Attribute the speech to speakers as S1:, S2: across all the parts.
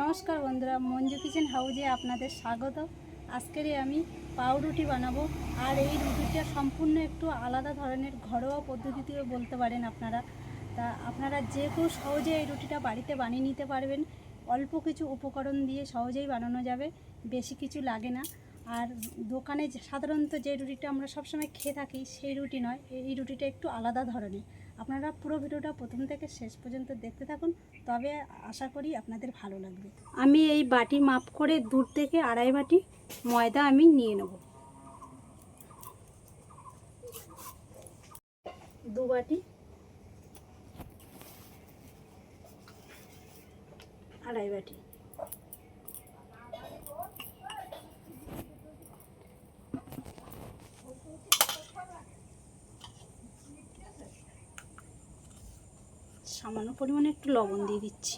S1: নমস্কার বন্ধুরা, মঞ্জু কিচেন হাউজে আপনাদের স্বাগত। আজকের আমি পাউরুটি বানাবো। আর এই রুটিটা সম্পূর্ণ একটু আলাদা ধরনের, ঘরোয়া পদ্ধতিতেও বলতে পারেন আপনারা। তা আপনারা যে কেউ সহজে এই রুটিটা বাড়িতে বানিয়ে নিতে পারবেন। অল্প কিছু উপকরণ দিয়ে সহজেই বানানো যাবে, বেশি কিছু লাগে না। আর দোকানে সাধারণত যে রুটিটা আমরা সবসময় খেয়ে থাকি সেই রুটি নয়, এই রুটিটা একটু আলাদা ধরনের। আপনারা পুরো ভিডিওটা প্রথম থেকে শেষ পর্যন্ত দেখতে থাকুন, তবে আশা করি আপনাদের ভালো লাগবে। আমি এই বাটি মাপ করে দূর থেকে আড়াই বাটি ময়দা আমি নিয়ে নেব। দু বাটি আড়াই বাটি। সামান্য পরিমাণে একটু লবণ দিয়ে দিচ্ছি।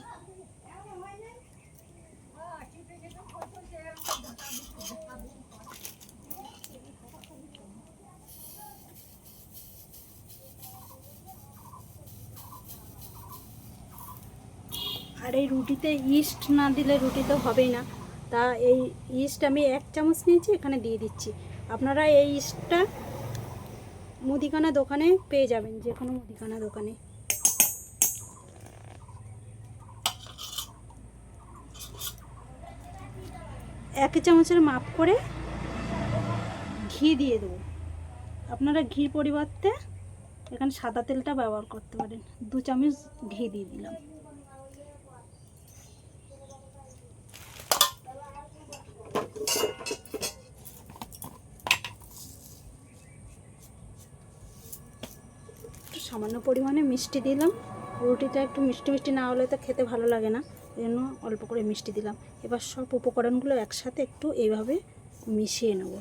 S1: আর এই রুটিতে ইস্ট না দিলে রুটি তো হবেই না। তা এই ইস্ট আমি এক চামচ নিয়েছি, এখানে দিয়ে দিচ্ছি। আপনারা এই ইস্টটা মুদিখানা দোকানে পেয়ে যাবেন যে কোনো মুদিখানা দোকানে। এক চামচের মাপ করে ঘি দিয়ে দেবো। আপনারা ঘির পরিবর্তে এখানে সাদা তেলটা ব্যবহার করতে পারেন। দু চামচ ঘি দিয়ে দিলাম। সামান্য পরিমাণে মিষ্টি দিলাম। রুটিটা একটু মিষ্টি মিষ্টি না হলে তো খেতে ভালো লাগে না। এই জন্য অল্প করে মিষ্টি দিলাম। এবার সব উপকরণগুলো একসাথে একটু এইভাবে মিশিয়ে নেব।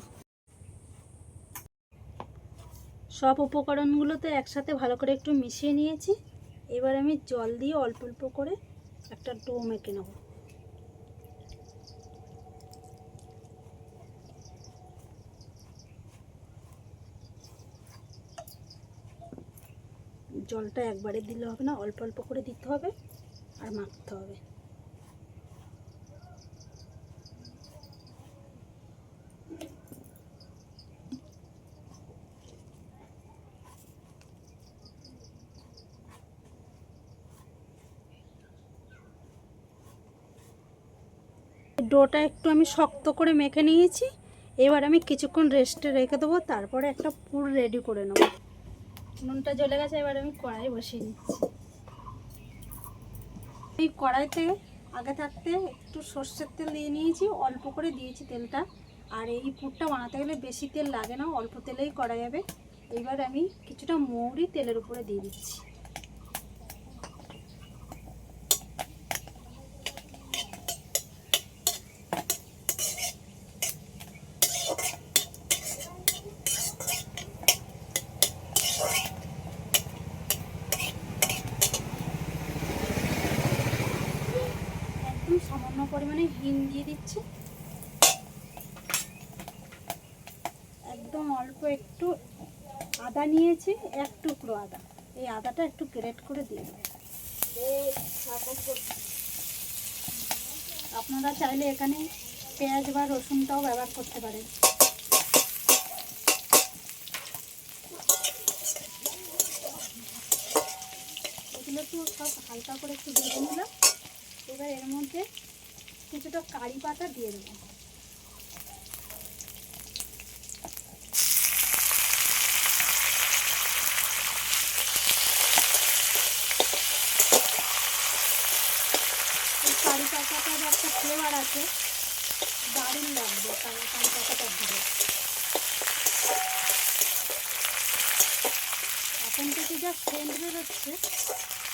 S1: সব উপকরণগুলো তো একসাথে ভালো করে একটু মিশিয়ে নিয়েছি। এবার আমি জল দিয়ে অল্প অল্প করে একটা ডো মেখে নেব। জলটা একবারে দিলে হবে না, অল্প অল্প করে দিতে হবে আর মাখতে হবে। ডোটা একটু আমি শক্ত করে মেখে নিয়েছি, এবার আমি কিছুক্ষণ রেস্টে রেখে দেবো, তারপরে একটা পুর রেডি করে নেব। নুনটা জ্বলে গেছে, এবার আমি কড়াই বসিয়ে নিচ্ছি। এই কড়াইতে আগে থাকতে একটু সর্ষের তেল দিয়ে নিয়েছি, অল্প করে দিয়েছি তেলটা। আর এই পুরটা বানাতে গেলে বেশি তেল লাগে না, অল্প তেলেই করা যাবে। এবার আমি কিছুটা মৌরি তেলের উপরে দিয়ে দিচ্ছি একদম সামান্য পরিমাণে হিং দিয়ে দিচ্ছি একদম অল্প একটু আদা নিয়েছি, এক টুকরো আদা। এই আদাটা একটু গ্রেট করে দিয়ে দেবো। আপনারা চাইলে এখানে পেঁয়াজ বা রসুনটাও ব্যবহার করতে পারেন। এগুলো একটু সব হালকা করে একটু দিয়ে নিলাম। এবার এর মধ্যে কিছুটা কারি পাতা দিয়ে দেবো এই কারি পাতাটার একটা আছে। দারুণ লাগবে, কারণ কান পাতাটা দিলে এখন থেকে যা সেন্ট বেরোচ্ছে,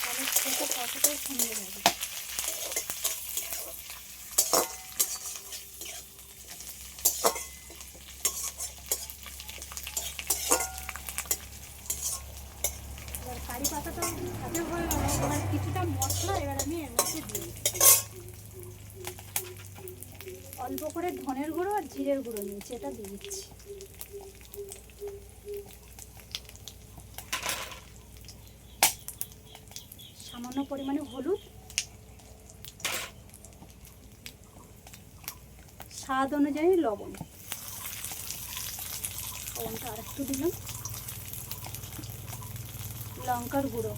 S1: তাহলে খেতে কতটাই সুন্দর হবে এবার কারি পাতাটা ভাজা হয়ে গেল এবার কিছুটা মশলা এবার আমি এর মধ্যে দিই অল্প করে ধনের গুঁড়ো আর জিরের গুঁড়ো নিয়েছি, এটা দিয়ে দিচ্ছি। সামান্য পরিমাণে হলুদ। স্বাদ অনুযায়ী লবণ। লবণটা আরেকটু দিলাম। লঙ্কার গুঁড়ো।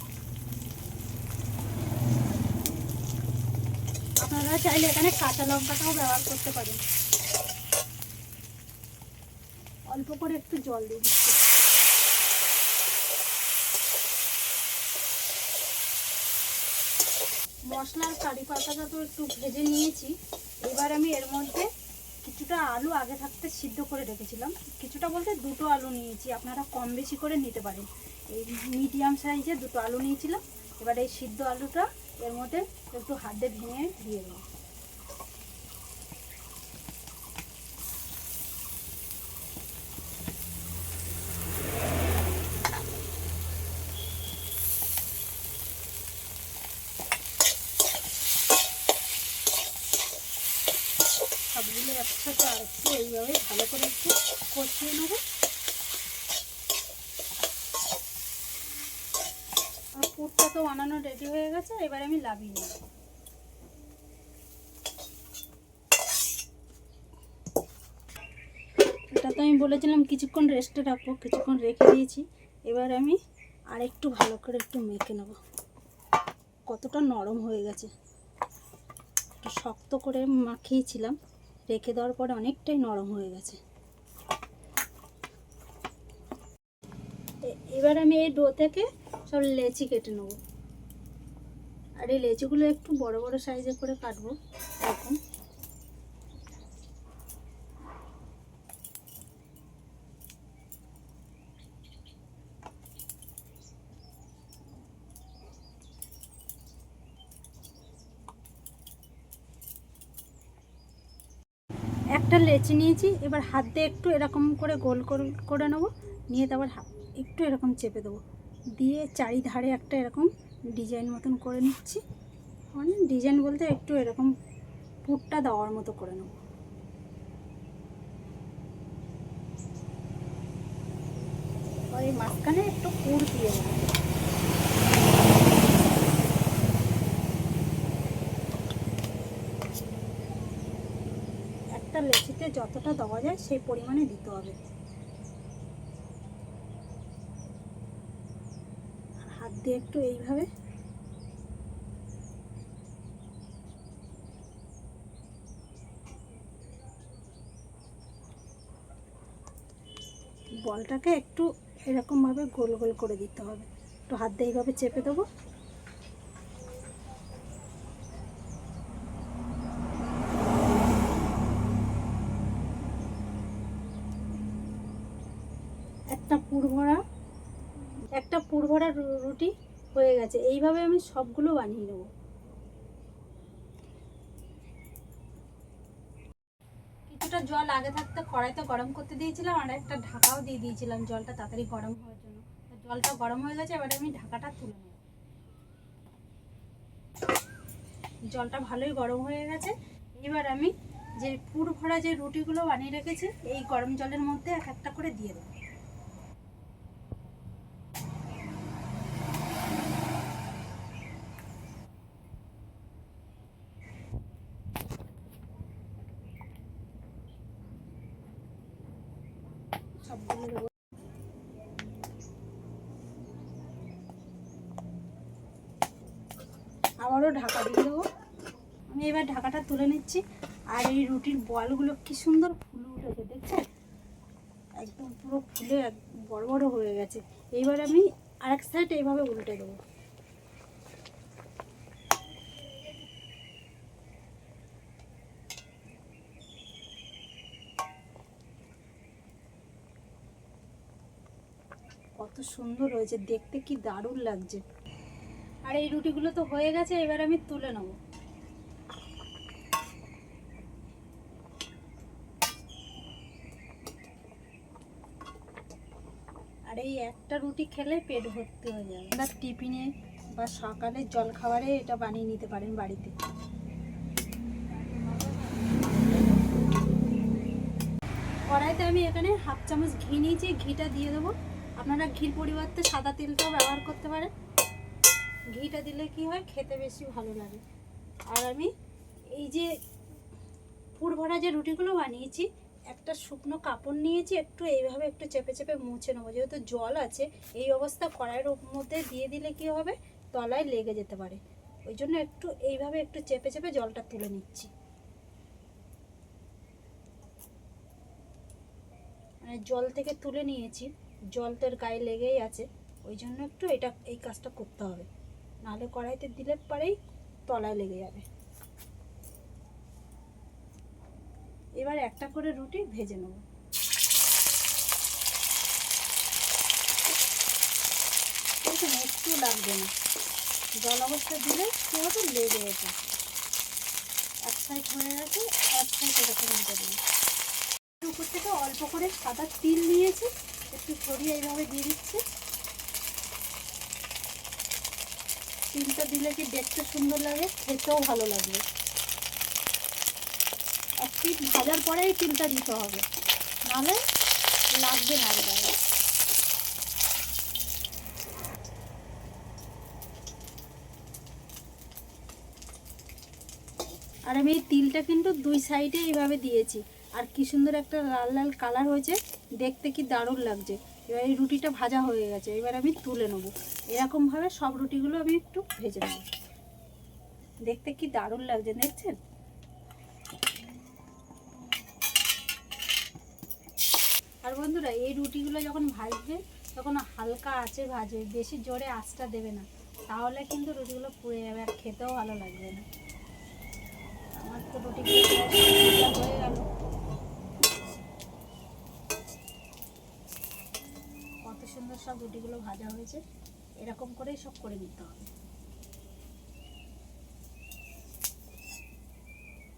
S1: আপনারা চাইলে এখানে কাঁচা লঙ্কাটাও ব্যবহার করতে পারেন। অল্প করে একটু জল দিয়ে দিচ্ছি। মশলার কারি পাতাটা তো একটু ভেজে নিয়েছি। এবার আমি এর মধ্যে কিছুটা আলু আগে থাকতে সিদ্ধ করে রেখেছিলাম। কিছুটা বলতে দুটো আলু নিয়েছি, আপনারা কম বেশি করে নিতে পারেন। এই মিডিয়াম সাইজে দুটো আলু নিয়েছিলাম। এবার এই সিদ্ধ আলুটা এর মধ্যে একটু হাতে ভেঙে দিয়ে দেবো সবগুলো একসাথে আর একটু এইভাবে ভালো করে একটু কষিয়ে নেব। আর পুরটা তো বানানো রেডি হয়ে গেছে, এবার আমি লাভিয়ে নেব। এটা তো আমি বলেছিলাম কিছুক্ষণ রেস্টে রাখব, কিছুক্ষণ রেখে দিয়েছি। এবার আমি আর একটু ভালো করে একটু মেখে নেব। কতটা নরম হয়ে গেছে। শক্ত করে মাখিয়েছিলাম। রেখে দেওয়ার পরে অনেকটাই নরম হয়ে গেছে। এবার আমি এই ডো থেকে সব লেচি কেটে নেব। আর এই লেচিগুলো একটু বড় বড় সাইজে করে কাটবো এরকম একটা নিয়েছি, এবার হাত দিয়ে একটু এরকম করে গোল করে- নেব। নিয়ে তারপর একটু এরকম চেপে দেবো। দিয়ে চারিধারে একটা এরকম ডিজাইন মতন করে নিচ্ছি। মানে ডিজাইন বলতে একটু এরকম পুরটা দেওয়ার মতো করে নেব। এই মাঝখানে একটু পুর দিয়ে দেবো একটা লেচিতে যতটা দেওয়া যায় সেই পরিমাণে দিতে হবে। হাত দিয়ে একটু এইভাবে। বলটাকে একটু এরকমভাবে গোল গোল করে দিতে হবে। একটু হাত দিয়ে এইভাবে চেপে দেবো একটা পুরভরা একটা পুরভরা রু- রুটি হয়ে গেছে। এইভাবে আমি সবগুলো বানিয়ে নেব। কিছুটা জল আগে থাকতে কড়াইতে গরম করতে দিয়েছিলাম, আর একটা ঢাকাও দিয়ে দিয়েছিলাম জলটা তাড়াতাড়ি গরম হওয়ার জন্য। জলটা গরম হয়ে গেছে, এবারে আমি ঢাকাটা তুলে নেব। জলটা ভালোই গরম হয়ে গেছে। এবার আমি যে পুর ভরা যে রুটিগুলো বানিয়ে রেখেছি, এই গরম জলের মধ্যে এক একটা করে দিয়ে দেবো। আবারও ঢাকা দিয়ে দেবো। আমি এবার ঢাকাটা তুলে নিচ্ছি। আর এই রুটির বলগুলো কি সুন্দর ফুলে উঠেছে দেখছেন একদম পুরো ফুলে বড় বড় হয়ে গেছে। এইবার আমি আরেক সাইড এইভাবে উল্টে দেবো কত সুন্দর হয়েছে, দেখতে কি দারুণ লাগছে। আর এই রুটিগুলো তো হয়ে গেছে, এবার আমি তুলে নেব। আর এই একটা রুটি খেলে পেট ভর্তি হয়ে যাবে। আপনার টিফিনে বা সকালে জল খাবারে এটা বানিয়ে নিতে পারেন বাড়িতে। কড়াইতে আমি এখানে হাফ চামচ ঘি নিয়েছি, ঘিটা দিয়ে দেবো। আপনারা ঘির পরিবর্তে সাদা তেলটাও ব্যবহার করতে পারেন। ঘিটা দিলে কি হয়, খেতে বেশি ভালো লাগে। আর আমি এই যে পুর ভরা যে রুটিগুলো বানিয়েছি, একটা শুকনো কাপড় নিয়েছি, একটু এইভাবে একটু চেপে চেপে মুছে নেব। যেহেতু জল আছে, এই অবস্থা কড়াইয়ের মধ্যে দিয়ে দিলে কি হবে? তলায় লেগে যেতে পারে। ওই জন্য একটু এইভাবে একটু চেপে চেপে জলটা তুলে নিচ্ছি। মানে জল থেকে তুলে নিয়েছি। জল তোর গায়ে লেগেই আছে, ওই জন্য একটু এটা, এই কাজটা করতে হবে। নাহলে কড়াইতে দিলে পরেই তলায় লেগে যাবে। এবার একটা করে রুটি ভেজে নেব। একটু লাগবে না। জল অবস্থা দিলে কি হবে? লেগে যেত। এক সাইড হয়ে গেছে এক সাইড এরকম দেবো উপর থেকে অল্প করে সাদা তিল নিয়েছি। একটু ছড়িয়ে এইভাবে দিয়ে দিচ্ছি। তিলটা দিলে কি দেখতে সুন্দর লাগে, খেতেও ভালো লাগবে। এক পিঠ ভাজার পরেই তিলটা দিতে হবে। নাহলে লাগবে না আর গায়ে আর আমি এই তিলটা কিন্তু দুই সাইডে এইভাবে দিয়েছি। আর কি সুন্দর একটা লাল লাল কালার হয়েছে। দেখতে কি দারুণ লাগছে। এবার এই রুটিটা ভাজা হয়ে গেছে, এবার আমি তুলে নেব। এরকমভাবে সব রুটিগুলো আমি একটু ভেজে নেব। দেখতে কি দারুণ লাগছে, দেখছেন? আর বন্ধুরা, এই রুটিগুলো যখন ভাজবে তখন হালকা আঁচে ভাজবে বেশি জোরে আঁচটা দেবে না। তাহলে কিন্তু রুটিগুলো পুড়ে যাবে আর খেতেও ভালো লাগবে না। আমার তো রুটিগুলো হয়ে গেল কত সুন্দর সব ভাজা হয়েছে, এরকম করেই সব করে নিতে হবে।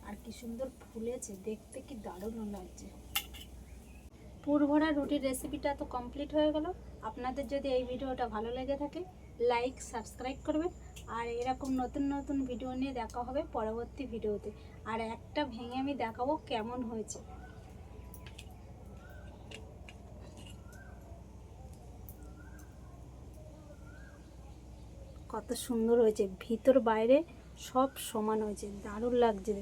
S1: আর কি সুন্দর ফুলেছে, দেখতে কি দারুণ লাগছে। পুরভরা রুটির রেসিপিটা তো কমপ্লিট হয়ে গেল। আপনাদের যদি এই ভিডিওটা ভালো লেগে থাকে লাইক সাবস্ক্রাইব করবেন। আর এরকম নতুন নতুন ভিডিও নিয়ে দেখা হবে পরবর্তী ভিডিওতে আর একটা ভেঙে আমি দেখাবো কেমন হয়েছে। কত সুন্দর হয়েছে। ভিতর বাইরে সব সমান হয়েছে। দারুণ লাগছে